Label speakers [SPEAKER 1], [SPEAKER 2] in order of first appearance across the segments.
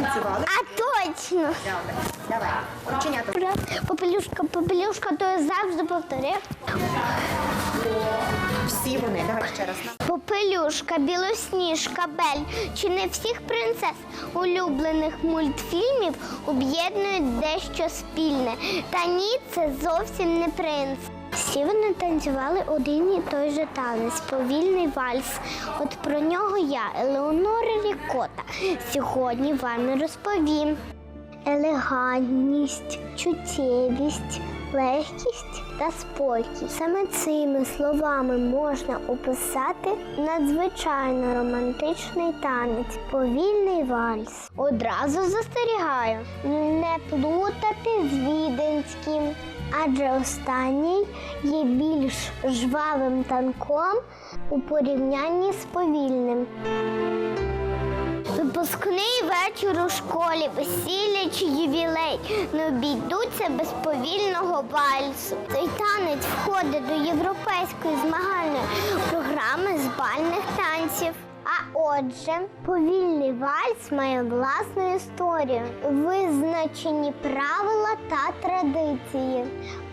[SPEAKER 1] танцювали?
[SPEAKER 2] А точно!
[SPEAKER 1] Добре. Давай. Рученята.
[SPEAKER 2] Попелюшка, попелюшка, то я завжди повторяю.
[SPEAKER 1] Всі вони. Давай ще раз.
[SPEAKER 2] Попелюшка, білосніжка, Бель. Чи не всіх принцес улюблених мультфільмів об'єднують дещо спільне? Та ні, це зовсім не принц. Всі вони танцювали один і той же танець, повільний вальс. От про нього я, Елеонора Рікота, сьогодні вам розповім. Елегантність, чуттєвість, легкість та спокій. Саме цими словами можна описати надзвичайно романтичний танець, повільний вальс. Одразу застерігаю не плутати з віденським, адже останній є більш жвавим танком у порівнянні з повільним. Випускний вечір у школі, весілля чи ювілей не обійдуться без повільного вальсу. Цей танець входить до європейської змагальної програми з бальних танців. Отже, повільний вальс має власну історію, визначені правила та традиції.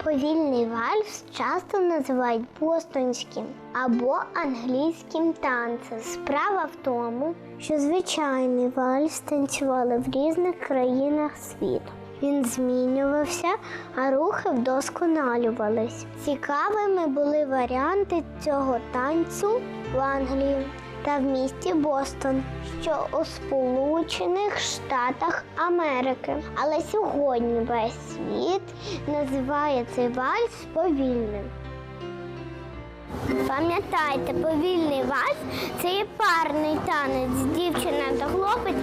[SPEAKER 2] Повільний вальс часто називають бостонським або англійським танцем. Справа в тому, що звичайний вальс танцювали в різних країнах світу. Він змінювався, а рухи вдосконалювались. Цікавими були варіанти цього танцю в Англії та в місті Бостон, що у Сполучених Штатах Америки. Але сьогодні весь світ називає цей вальс повільним. Пам'ятайте, повільний вальс це є парний танець. Дівчина та хлопець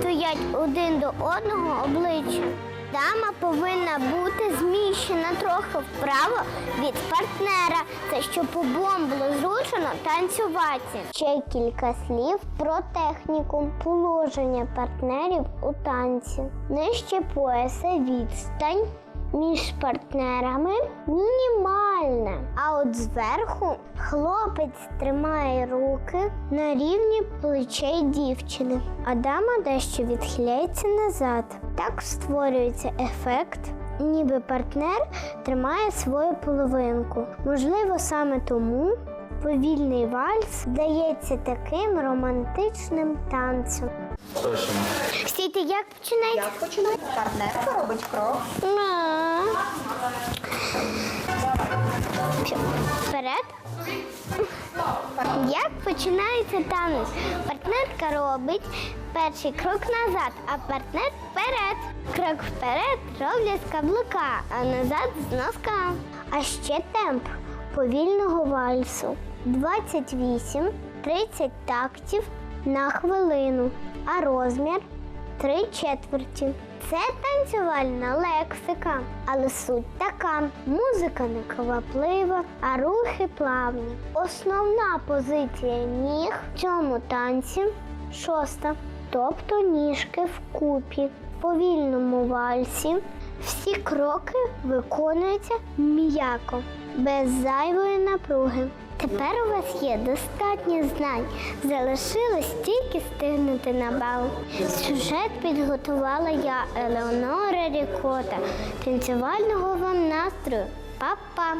[SPEAKER 2] стоять один до одного обличчям. Дама повинна бути зміщена трохи вправо від партнера. Це щоб обом було зручно танцювати. Ще кілька слів про техніку положення партнерів у танці. Нижче пояса відстань між партнерами мінімальна. А от зверху хлопець тримає руки на рівні плечей дівчини, а дама дещо відхиляється назад. Так створюється ефект. Ніби партнер тримає свою половинку. Можливо, саме тому повільний вальс здається таким романтичним танцем. Стійте, як починається?
[SPEAKER 1] Як починає? Партнерка робить крок.
[SPEAKER 2] На. Вперед. Як починається танець? Партнерка робить перший крок назад, а партнер вперед. Крок вперед роблять з каблука, а назад з носка. А ще темп повільного вальсу. 28-30 тактів на хвилину, а розмір три четверті. Це танцювальна лексика, але суть така: музика не кваплива, а рухи плавні. Основна позиція ніг в цьому танці шоста, тобто ніжки вкупі. В повільному вальсі всі кроки виконуються м'яко, без зайвої напруги. Тепер у вас є достатньо знань. Залишилось тільки стигнути на бал. Сюжет підготувала я, Елеонора Рікота. Танцювального вам настрою. Па-па!